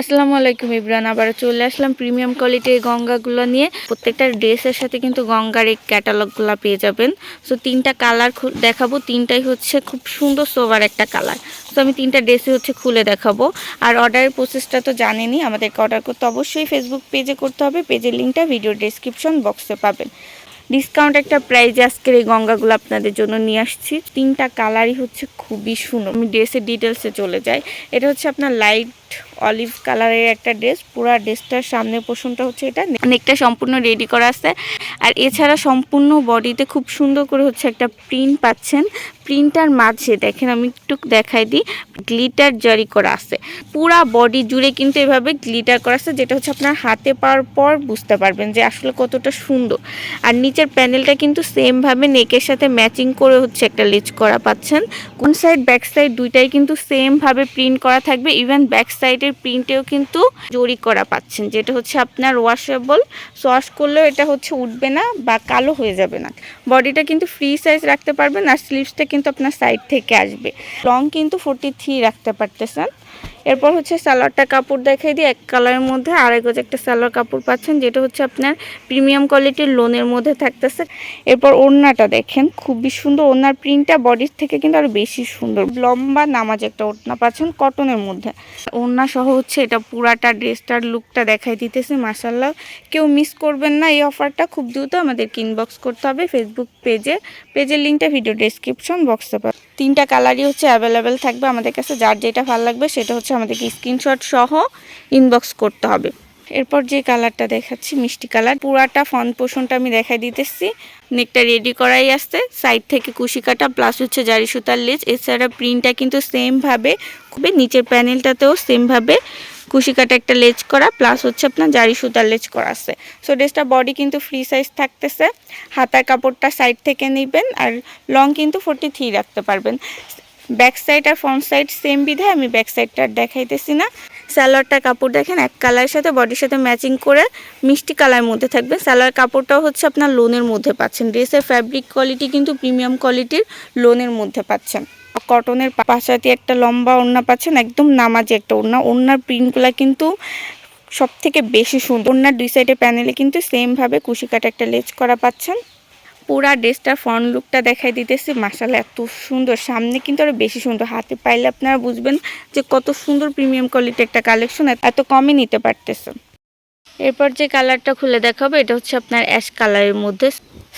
আসসালামু আলাইকুম ইবরান আবার চলে আসলাম প্রিমিয়াম কোয়ালিটির গঙ্গাগুলো নিয়ে। প্রত্যেকটা ড্রেসের সাথে কিন্তু গঙ্গার এই ক্যাটালগুলো পেয়ে যাবেন। সো তিনটা কালার দেখাবো। তিনটাই হচ্ছে খুব সুন্দর সোভার একটা কালার। সো আমি তিনটা ড্রেসই হচ্ছে খুলে দেখাবো। আর অর্ডারের প্রসেসটা তো জানেনই, আমাদেরকে অর্ডার করতে অবশ্যই ফেসবুক পেজে করতে হবে। পেজের লিঙ্কটা ভিডিও ডেসক্রিপশন বক্সে পাবেন। ডিসকাউন্ট একটা প্রাইজে আজকের এই গঙ্গাগুলো আপনাদের জন্য নিয়ে আসছি। তিনটা কালারই হচ্ছে খুবই সুন্দর। আমি ড্রেসের ডিটেলসে চলে যাই। এটা হচ্ছে আপনার লাইট অলিভ কালারের একটা ড্রেস পুরো ড্রেসটার সামনে পোষণটা হচ্ছে এটা। নেকটা সম্পূর্ণ রেডি করা আছে। আর এছাড়া সম্পূর্ণ বডিতে খুব সুন্দর করে হচ্ছে একটা প্রিন্ট পাচ্ছেন। প্রিন্টার মাঝে দেখেন আমি একটু দেখাই দিই, গ্লিটার জারি করা আছে। পুরা বডি জুড়ে কিন্তু এভাবে গ্লিটার করা আছে, যেটা হচ্ছে আপনার হাতে পাওয়ার পর বুঝতে পারবেন যে আসলে কতটা সুন্দর। আর নিচের প্যানেলটা কিন্তু সেমভাবে নেকের সাথে ম্যাচিং করে হচ্ছে একটা লেজ করা পাচ্ছেন। কোন সাইড, ব্যাক সাইড দুইটাই কিন্তু সেমভাবে প্রিন্ট করা থাকবে। ইভেন ব্যাক সাইডের প্রিন্টেও কিন্তু জরি করা পাচ্ছেন, যেটা হচ্ছে আপনার ওয়াশেবল। ওয়াশ করলেও এটা হচ্ছে উঠবে না বা কালো হয়ে যাবে না। বডিটা কিন্তু ফ্রি সাইজ রাখতে পারবেন আর স্লিভসটা কিন্তু আপনার সাইড থেকে আসবে। লং কিন্তু ফোর্টি থ্রি রাখতে পারতেছেন। এরপর হচ্ছে সালোয়ারটা কাপড় দেখাই দিই এক কালারের মধ্যে আড়াই গজ একটা সালোয়ার কাপড় পাচ্ছেন, যেটা হচ্ছে আপনার প্রিমিয়াম কোয়ালিটির লোনের মধ্যে থাকতেছে। এরপর ওড়নাটা দেখেন, খুবই সুন্দর ওড়নার প্রিন্টটা বডির থেকে কিন্তু আরও বেশি সুন্দর। লম্বা নামাজ একটা ওড়না পাচ্ছেন কটনের মধ্যে। ওড়না সহ হচ্ছে এটা পুরাটা ড্রেসটার লুকটা দেখাই দিতেছে মাসাল্লাহ কেউ মিস করবেন না এই অফারটা, খুব দ্রুত আমাদেরকে ইনবক্স করতে হবে ফেসবুক পেজে পেজের লিঙ্কটা ভিডিও ডেসক্রিপশন বক্সে পাবে তিনটা কালারই হচ্ছে অ্যাভেলেবেল থাকবে আমাদের কাছে, যার যেটা ভালো লাগবে সেটা হচ্ছে আমাদেরকে স্ক্রিনশট সহ ইনবক্স করতে হবে। এরপর যে কালারটা দেখাচ্ছি, মিষ্টি কালার পুরাটা ফ্রন্ট পোষণটা আমি দেখাই দিতেছি। নেকটা রেডি করাই আসছে সাইড থেকে কুশি কাটা প্লাস হচ্ছে জারি সুতার লেজ। এছাড়া প্রিন্টটা কিন্তু সেমভাবে খুবই নিচের প্যানেলটাতেও সেমভাবে কুশি কাটা একটা লেজ করা প্লাস হচ্ছে আপনার জারি সুতার লেজ করা আছে। সো ড্রেসটা বডি কিন্তু ফ্রি সাইজ থাকতেছে। হাতার কাপড়টা সাইড থেকে নেবেন, আর লং কিন্তু ফোরটি থ্রি রাখতে পারবেন। ব্যাক সাইড আর ফ্রন্ট সাইড সেম বিধে আমি ব্যাক সাইডটা দেখাইতেছি না। স্যালোয়ারটা কাপড় দেখেন, এক কালারের সাথে বডির সাথে ম্যাচিং করে মিষ্টি কালারের মধ্যে থাকবে। স্যালোয়ার কাপড়টাও হচ্ছে আপনার লোনের মধ্যে পাচ্ছেন। ড্রেসের ফ্যাব্রিক কোয়ালিটি কিন্তু প্রিমিয়াম কোয়ালিটির লোনের মধ্যে পাচ্ছেন। কটনের পাশাতি একটা লম্বা ওড়না পাচ্ছেন, একদম নামাজি একটা ওড়না। ওড়নার প্রিন্টগুলো কিন্তু সব থেকে বেশি সুন্দর। ওড়নার দুই সাইডে প্যানেলে কিন্তু সেমভাবে কুশি কাটা একটা লেজ করা পাচ্ছেন। পুরা ড্রেসটার ফ্রন্ট লুকটা দেখাই দিতেছি। মাসালা এত সুন্দর। সামনে কিন্তু আরও বেশি সুন্দর। হাতে পাইলে আপনারা বুঝবেন যে কত সুন্দর প্রিমিয়াম কোয়ালিটি একটা কালেকশন এত কমে নিতে পারতেছে এরপর যে কালারটা খুলে দেখাবো, এটা হচ্ছে আপনার অ্যাশ কালারের মধ্যে।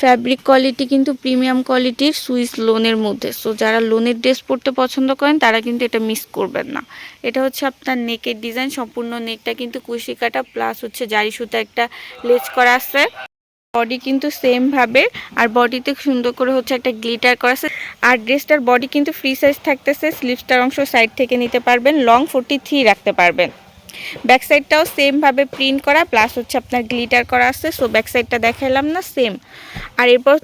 ফ্যাব্রিক কোয়ালিটি কিন্তু প্রিমিয়াম কোয়ালিটির সুইস লোনের মধ্যে। সো যারা লোনের ড্রেস পরতে পছন্দ করেন, তারা কিন্তু এটা মিস করবেন না। এটা হচ্ছে আপনার নেকের ডিজাইন সম্পূর্ণ নেকটা কিন্তু কুশি কাটা প্লাস হচ্ছে জারি সুতা একটা লেজ করা আছে। বডি কিন্তু সেম ভাবে, আর বডিতে সুন্দর করে হচ্ছে একটা গ্লিটার করা আছে। আর ড্রেসটার বডি কিন্তু ফ্রি সাইজ থাকতেছে স্লিভসটার অংশ সাইড থেকে নিতে পারবেন লং ফোরটি থ্রি রাখতে পারবেন। ব্যাক সাইডটাও সেমভাবে প্রিন্ট করা, প্লাস হচ্ছে আপনার গ্লিটার করা আছে সো ব্যাক সাইডটা দেখাইলাম না সেম আর এরপর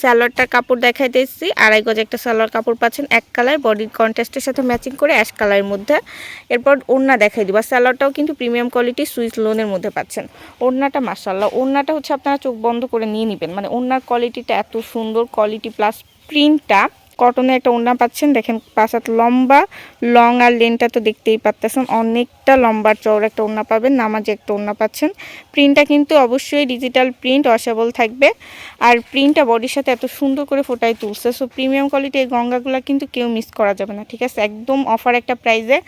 স্যালোয়ারটার কাপড় দেখাইতেছি, আড়াই গজ একটা সালোয়ার কাপড় পাচ্ছেন, এক কালার বডির কন্ট্রাস্টের সাথে ম্যাচিং করে অ্যাশ কালারের মধ্যে। এরপর ওড়না দেখাই দিব, আর স্যালোয়ারটাও কিন্তু প্রিমিয়াম কোয়ালিটি সুইচ লোনের মধ্যে পাচ্ছেন। ওড়নাটা মাসাল্লাহ ওড়নাটা হচ্ছে আপনারা চোখ বন্ধ করে নিয়ে নেবেন মানে ওড়নার কোয়ালিটিটা এত সুন্দর কোয়ালিটি প্লাস প্রিন্টটা কটনের একটা ওড়না পাচ্ছেন, দেখেন পাশাত লম্বা, লং আর লেনটা তো দেখতেই পাচ্ছেন অনেকটা লম্বা চওড় একটা ওড়না পাবেন, নামাজে একটা ওড়না পাচ্ছেন। প্রিন্টটা কিন্তু অবশ্যই ডিজিটাল প্রিন্ট ওয়াশেবল থাকবে। আর প্রিন্টটা বডির সাথে এত সুন্দর করে ফোটাই তুলছে সো প্রিমিয়াম কোয়ালিটি এই গঙ্গাগুলো কিন্তু কেউ মিস করা যাবে না, ঠিক আছে? একদম অফার একটা প্রাইসে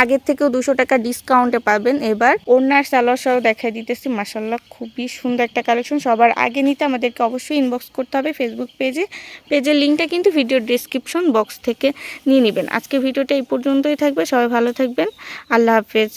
আগের থেকেও দুশো টাকা ডিসকাউন্টে পাবেন, এবার ওড়নার সালোয়ার সহ দেখাই দিতেছি মাসাল্লাহ খুবই সুন্দর একটা কালেকশন সবার আগে নিতে আমাদেরকে অবশ্যই ইনবক্স করতে হবে ফেসবুক পেজে পেজের লিঙ্কটা কিন্তু ভিডিও ডিসক্রিপশন বক্স থেকে নিয়ে নেবেন। আজকে ভিডিওটা এই পর্যন্তই থাকবে। সবাই ভালো থাকবেন। আল্লাহ হাফেজ।